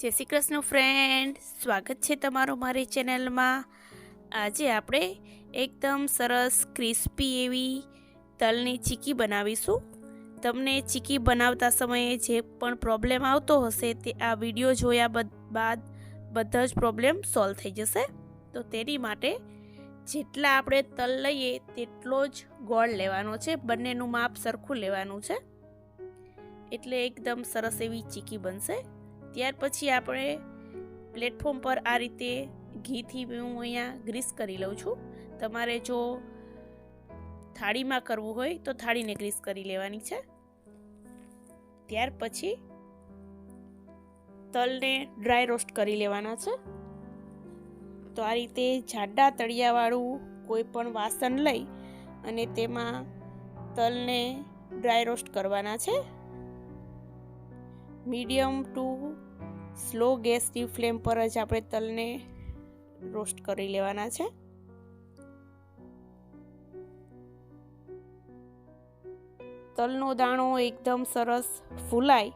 જય શ્રી કૃષ્ણ ફ્રેન્ડ સ્વાગત છે તમારું મારી ચેનલમાં આજે આપણે એકદમ સરસ ક્રિસ્પી એવી તલની ચીકી બનાવીશું. તમને ચીકી બનાવતા સમયે જે પણ પ્રોબ્લેમ આવતો હશે તે આ વીડિયો જોયા બદ- બધા જ પ્રોબ્લેમ સોલ્વ થઈ જશે. તો તેની માટે જેટલા આપણે તલ લઈએ તેટલો જ ગોળ લેવાનો છે. બંનેનું માપ સરખું લેવાનું છે. એટલે એકદમ સરસ એવી ચીકી બનશે. ત્યાર પછી આપણે પ્લેટફોર્મ પર આ રીતે ઘીથી હું અહીંયા ગ્રીસ કરી લઉં છું. તમારે જો થાળીમાં કરવું હોય તો થાળીને ગ્રીસ કરી લેવાની છે. ત્યાર પછી તલને ડ્રાય રોસ્ટ કરી લેવાના છે. તો આ રીતે જાડા તળિયાવાળું કોઈ પણ વાસણ લઈ અને તેમાં તલને ડ્રાય રોસ્ટ કરવાના છે. મીડિયમ ટુ સ્લો ગેસની ફ્લેમ પર જ આપણે તલને રોસ્ટ કરી લેવાના છે. તલનો દાણો એકદમ સરસ ફૂલાય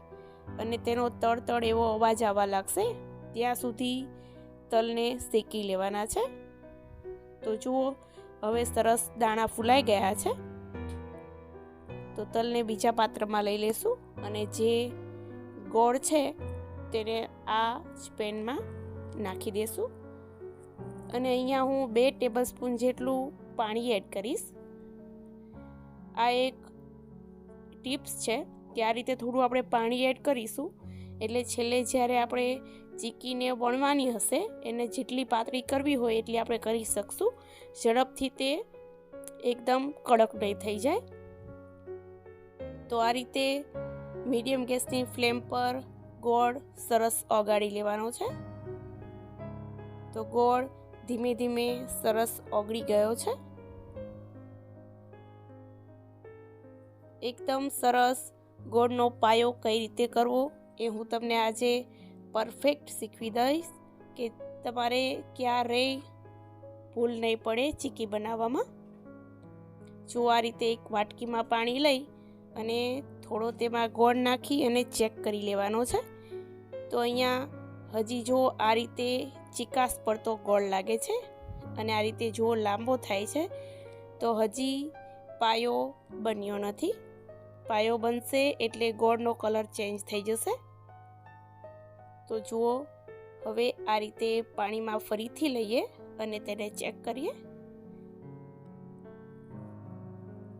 અને તેનો તળતળ એવો અવાજ આવવા લાગશે. ત્યાં સુધી તલને શેકી લેવાના છે. તો જુઓ, હવે સરસ દાણા ફૂલાઈ ગયા છે. તો તલને બીજા પાત્રમાં લઈ લેશું અને જે ગોળ છે, તેને આ જ પેનમાં નાખી દેશું. અને અહીંયા હું બે ટેબલ સ્પૂન જેટલું પાણી એડ કરીશ. આ એક ટિપ્સ છે કે આ રીતે થોડું આપણે પાણી એડ કરીશું. એટલે છેલ્લે જ્યારે આપણે ચીકીને વણવાની હશે, એને જેટલી પાતળી કરવી હોય એટલી આપણે કરી શકશું. ઝડપથી તે એકદમ કડક નહીં થઈ જાય. તો આ રીતે મીડિયમ ગેસની ફ્લેમ પર ગોળ સરસ ઓગાળી લેવાનો છે. તો ગોળ ધીમે ધીમે સરસ ઓગળી ગયો છે. એકદમ સરસ ગોળનો પાયો કઈ રીતે કરવો એ હું તમને આજે પરફેક્ટ શીખવી દઈશ કે તમારે ક્યારેય ભૂલ નહીં પડે ચીકી બનાવવામાં. જો આ રીતે એક વાટકીમાં પાણી લઈ અને થોડો તેમાં ગોળ નાખી અને ચેક કરી લેવાનો છે. તો અહીંયા હજી જો આ રીતે ચિકાસ પડતો ગોળ લાગે છે અને આ રીતે જો લાંબો થાય છે, તો હજી પાયો બન્યો નથી. પાયો બનશે એટલે ગોળનો કલર ચેન્જ થઈ જશે. તો જુઓ, હવે આ રીતે પાણીમાં ફરીથી લઈએ અને તેને ચેક કરીએ.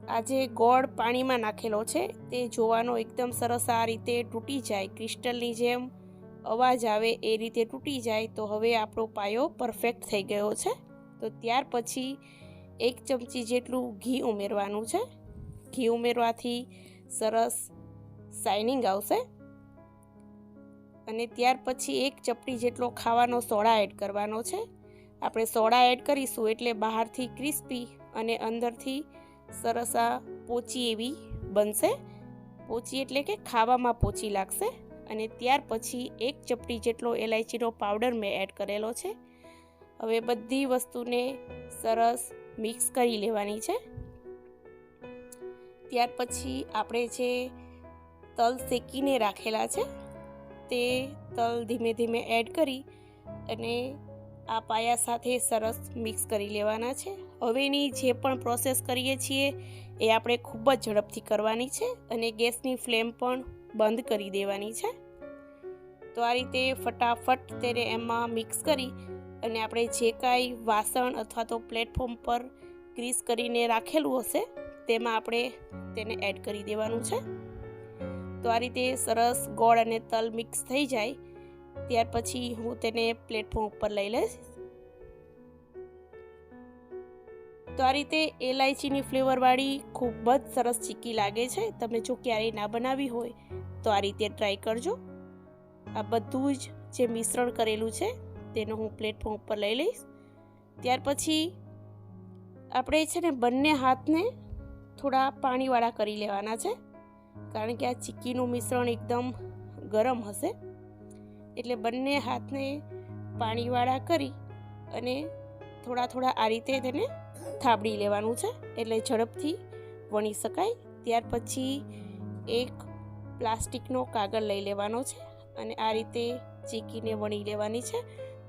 આ જે ગોળ પાણીમાં નાખેલો છે. તે જોવાનો એકદમ સરસ આ રીતે તૂટી જાય. ક્રિસ્ટલની જેમ અવાજ આવે એ રીતે તૂટી જાય. તો હવે આપણો પાયો પરફેક્ટ થઈ ગયો છે. તો ત્યાર પછી એક ચમચી જેટલું ઘી ઉમેરવાનું છે. ઘી ઉમેરવાથી સરસ શાઇનિંગ આવશે. અને ત્યાર પછી એક ચપટી જેટલો ખાવાનો સોડા એડ કરવાનો છે. આપણે સોડા એડ કરીશું એટલે બહારથી ક્રિસ્પી અને અંદરથી સરસ આ પોચી એવી બનશે. પોચી એટલે કે ખાવામાં પોચી લાગશે. અને ત્યાર પછી એક ચપટી જેટલો એલાયચીનો પાવડર મેં એડ કરેલો છે. હવે બધી વસ્તુને સરસ મિક્સ કરી લેવાની છે. ત્યાર પછી આપણે જે તલ શેકીને રાખેલા છે, તે તલ ધીમે ધીમે એડ કરી અને આ પાયા સાથે સરસ મિક્સ કરી લેવાના છે. હવેની જે પણ પ્રોસેસ કરીએ છીએ એ આપણે ખૂબ જ ઝડપથી કરવાની છે અને ગેસની ફ્લેમ પણ બંધ કરી દેવાની છે. તો આ રીતે ફટાફટ તેને એમાં મિક્સ કરી અને આપણે જે કાંઈ વાસણ અથવા તો પ્લેટફોર્મ પર ગ્રીસ કરીને રાખેલું હશે તેમાં આપણે તેને એડ કરી દેવાનું છે. તો આ રીતે સરસ ગોળ અને તલ મિક્સ થઈ જાય ત્યાર પછી હું તેને પ્લેટફોર્મ ઉપર લઈ લઈશ. તો આ રીતે એલાયચીની ફ્લેવરવાળી ખૂબ જ સરસ ચીકી લાગે છે. તમે જો ક્યારેય ના બનાવી હોય, તો આ રીતે ટ્રાય કરજો. આ બધું જ જે મિશ્રણ કરેલું છે, તેનો હું પ્લેટફોર્મ ઉપર લઈ લઈશ. ત્યાર પછી આપણે છે ને બંને હાથને થોડા પાણીવાળા કરી લેવાના છે. કારણ કે આ ચીક્કીનું મિશ્રણ એકદમ ગરમ હશે. એટલે બંને હાથને પાણીવાળા કરી અને થોડા થોડા આ રીતે તેને થાબડી લેવાનું છે. એટલે ઝડપથી વણી શકાય. ત્યાર પછી એક પ્લાસ્ટિકનો કાગળ લઈ લેવાનો છે અને આ રીતે ચીકીને વણી લેવાની છે.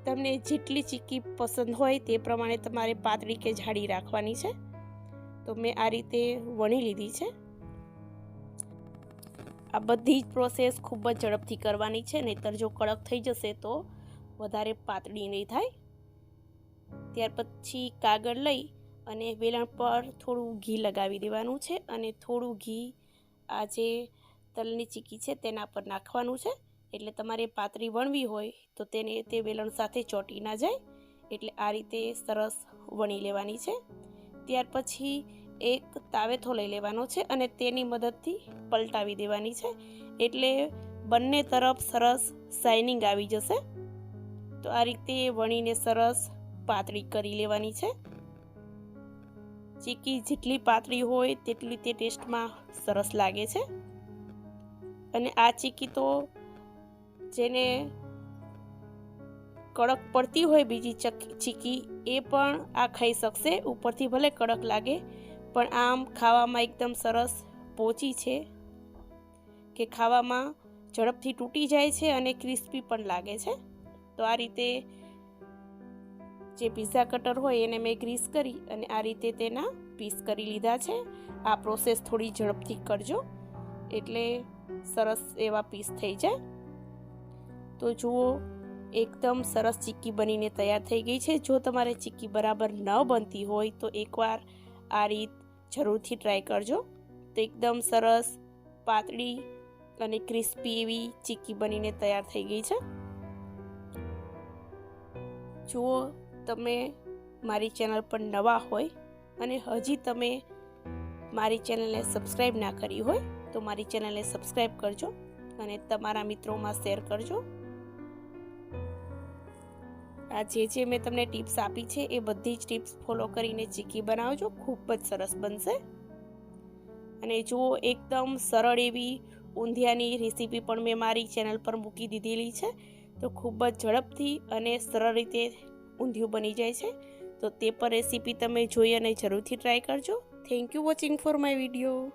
તમને જેટલી ચીકી પસંદ હોય તે પ્રમાણે તમારે પાતળી કે જાડી રાખવાની છે. તો મેં આ રીતે વણી લીધી છે. આ બધી જ પ્રોસેસ ખૂબ જ ઝડપથી કરવાની છે, નહીતર જો કડક થઈ જશે તો વધારે પાતળી નહીં થાય. ત્યાર પછી કાગળ લઈ અને વેલણ પર થોડું ઘી લગાવી દેવાનું છે અને થોડું ઘી આ જે તલની ચીકી છે તેના પર નાખવાનું છે. એટલે તમારે પાતળી વણવી હોય તો તેને તે વેલણ સાથે ચોંટી ના જાય. એટલે આ રીતે સરસ વણી લેવાની છે. ત્યાર પછી એક તાવેથો લઈ લેવાનો છે અને તેની મદદથી પલટાવી દેવાની છે. એટલે બંને તરફ સરસ શાઇનિંગ આવી જશે. તો આ રીતે વણીને સરસ પાતળી કરી લેવાની છે. ચીકી જેટલી પાતળી હોય તેટલી તે ટેસ્ટમાં સરસ લાગે છે. અને આ ચીકી તો જેને કડક પડતી હોય બીજી ચીકી એ પણ આ ખાઈ શકશે. ઉપરથી ભલે કડક લાગે પણ આમ ખાવામાં એકદમ સરસ પોચી છે કે ખાવામાં ઝડપથી તૂટી જાય છે અને ક્રિસ્પી પણ લાગે છે. તો આ રીતે જે પીઝા કટર હોય એને મેં ગ્રીસ કરી અને આ રીતે તેના પીસ કરી લીધા છે. આ પ્રોસેસ થોડી ઝડપથી કરજો એટલે સરસ એવા પીસ થઈ જાય. તો જુઓ, એકદમ સરસ ચીક્કી બનીને તૈયાર થઈ ગઈ છે. જો તમારે ચીક્કી બરાબર ન બનતી હોય તો એકવાર આ રીત જરૂરથી ટ્રાય કરજો. તો એકદમ સરસ, પાતળી અને ક્રિસ્પી એવી ચીક્કી બનીને તૈયાર થઈ ગઈ છે. જુઓ, તમે મારી ચેનલ પર નવા હોય અને હજી તમે મારી ચેનલને સબસ્ક્રાઈબ ના કરી હોય, તો મારી ચેનલને સબસ્ક્રાઈબ કરજો અને તમારા મિત્રોમાં શેર કરજો. આ જે જે મેં તમને ટિપ્સ આપી છે, એ બધી જ ટિપ્સ ફોલો કરીને ચીકી બનાવજો. ખૂબ જ સરસ બનશે. અને જુઓ, એકદમ સરળ એવી ઊંધિયાની રેસીપી પણ મેં મારી ચેનલ પર મૂકી દીધેલી છે. તો ખૂબ જ ઝડપથી અને સરળ રીતે ઊંધિયું બની જાય છે. તો તે પર રેસીપી તમે જોઈ અને જરૂરથી ટ્રાય કરજો. Thank you watching for my video